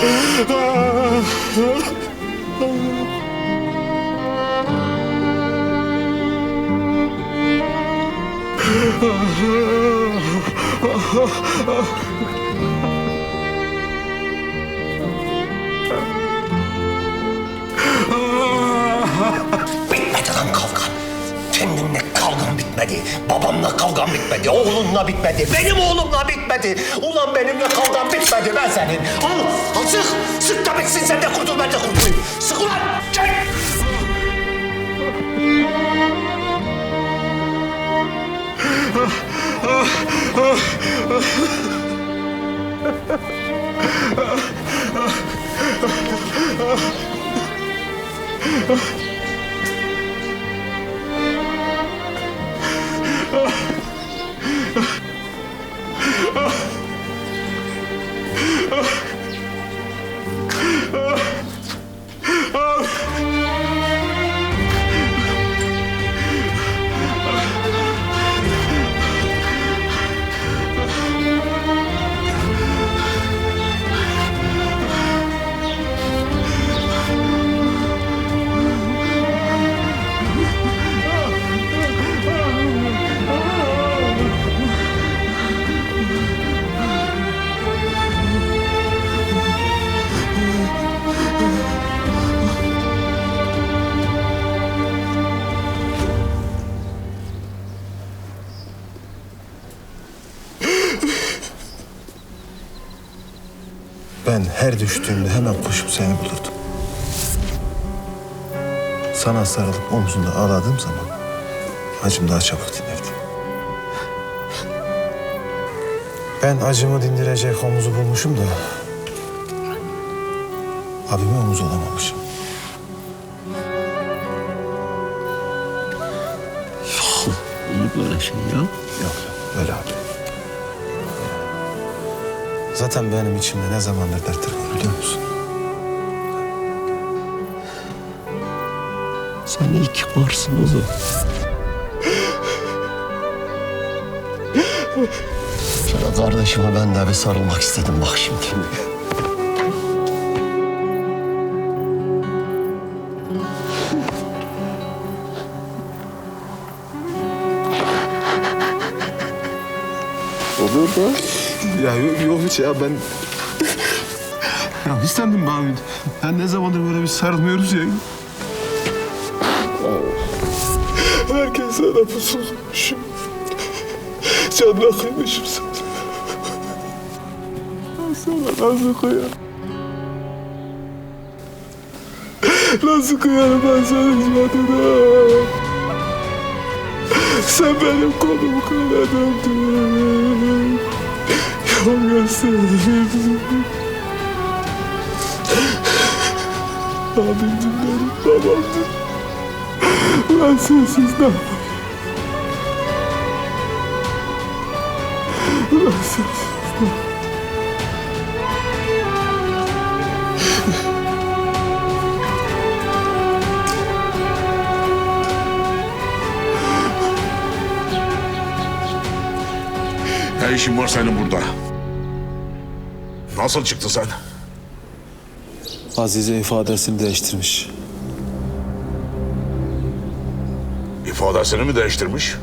Bitmedi lan kavgan. Kendimle kavgam bitmedi. Babamla kavgam bitmedi. Oğlunla bitmedi. Benim oğlumla bitmedi. Ulan benimle kavgam bitmedi ben senin. Al sık. Sık da bitsin sen de kurtul ben de kurtulayım. Sık ulan. Çek. Ben her düştüğümde hemen koşup seni bulurdum. Sana sarılıp omzunda ağladığım zaman acım daha çabuk dinirdi. Ben acımı dindirecek omuzu bulmuşum da abime omuz olamamışım. Olur böyle şey ya. Yok öyle abi. Zaten benim içimde ne zamandır dertler var biliyor musun? Sen iyi ki varsın oğlum. Sana kardeşime ben de bir sarılmak istedim bak şimdi. Olur da. Ya yok, yok hiç ya ben... ya istendim be abi. Ben ne zamandır böyle bir sarılmıyoruz ya. Herkes sana pusulmuşum. Canına kıymışım sana. Sana nasıl kıyarım? Nasıl kıyarım ben senin canına? Sen benim kolumu kanadımdın. Yol gösterdin. Abimdin benim, babamdın. Ben sensiz ne yapayım? Ben sensiz ne? Ne işin var senin burada? Nasıl çıktı sen? Azize ifadesini değiştirmiş. İfadesini mi değiştirmiş?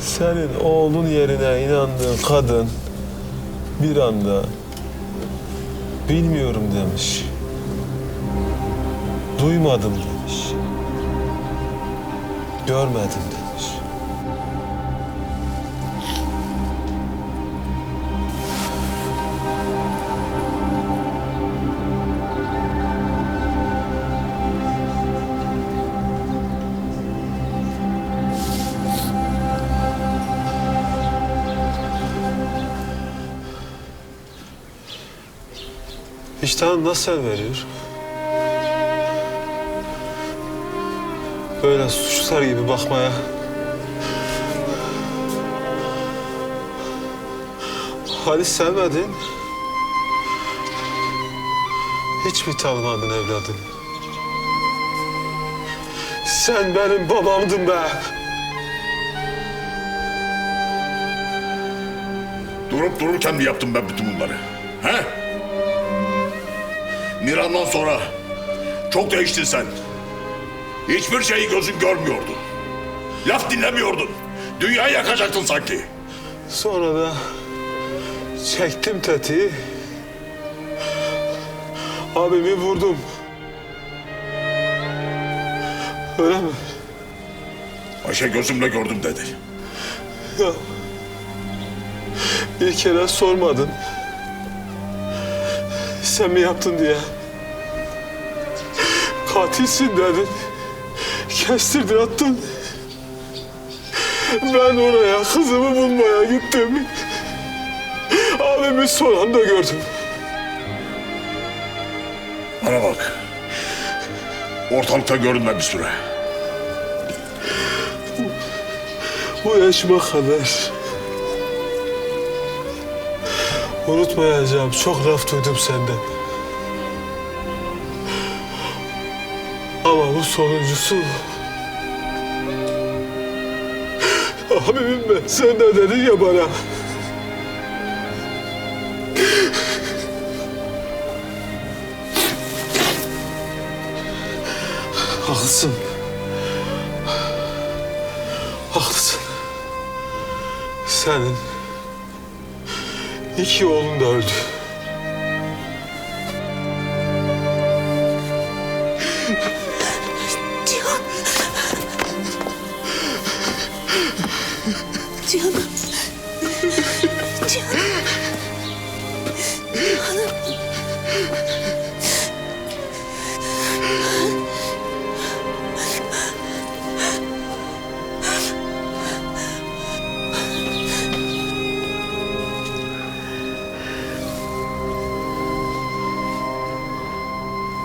Senin oğlun yerine inandığın kadın bir anda bilmiyorum demiş. Duymadım demiş. Görmedim demiş. İştahın nasıl el veriyor? Böyle suçlar gibi bakmaya. Halis sevmedin. Hiç mi tanımadın evladını? Sen benim babamdın be. Durup dururken mi yaptım ben bütün bunları? He? Miran'dan sonra çok değiştin sen. Hiçbir şeyi gözün görmüyordu. Laf dinlemiyordun. Dünyayı yakacaktın sanki. Sonra da çektim tetiği. Abimi vurdum. Öyle mi? Ayşe gözümle gördüm dedi. Ya. Bir kere sormadın. Sen mi yaptın diye. Katilsin dedin. Kestirdin attın. Ben oraya kızımı bulmaya gittim. Abimi son anda gördüm. Bana bak. Ortalıkta görünme bir süre. Bu yaşıma kadar unutmayacağım. Çok laf duydum senden. Sonuncusu... Abimim ben. Sen de dedin ya bana. Haklısın. Haklısın. Senin iki oğlun da öldü. Cihan'ım. Cihan. Cihan'ım.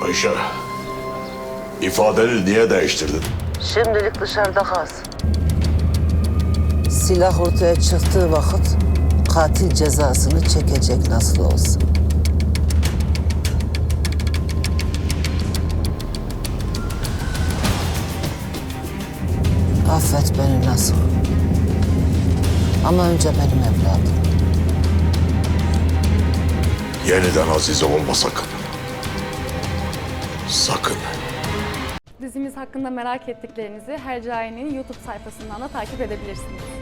Ayşe. ifadeni niye değiştirdin? Şimdilik dışarıda kalsın. Silah ortaya çıktığı vakit katil cezasını çekecek nasıl olsa. Affet beni nasıl? Ama önce benim evladım. Yeniden Azize olma sakın. Sakın. Dizimiz hakkında merak ettiklerinizi Hercai'nin YouTube sayfasından da takip edebilirsiniz.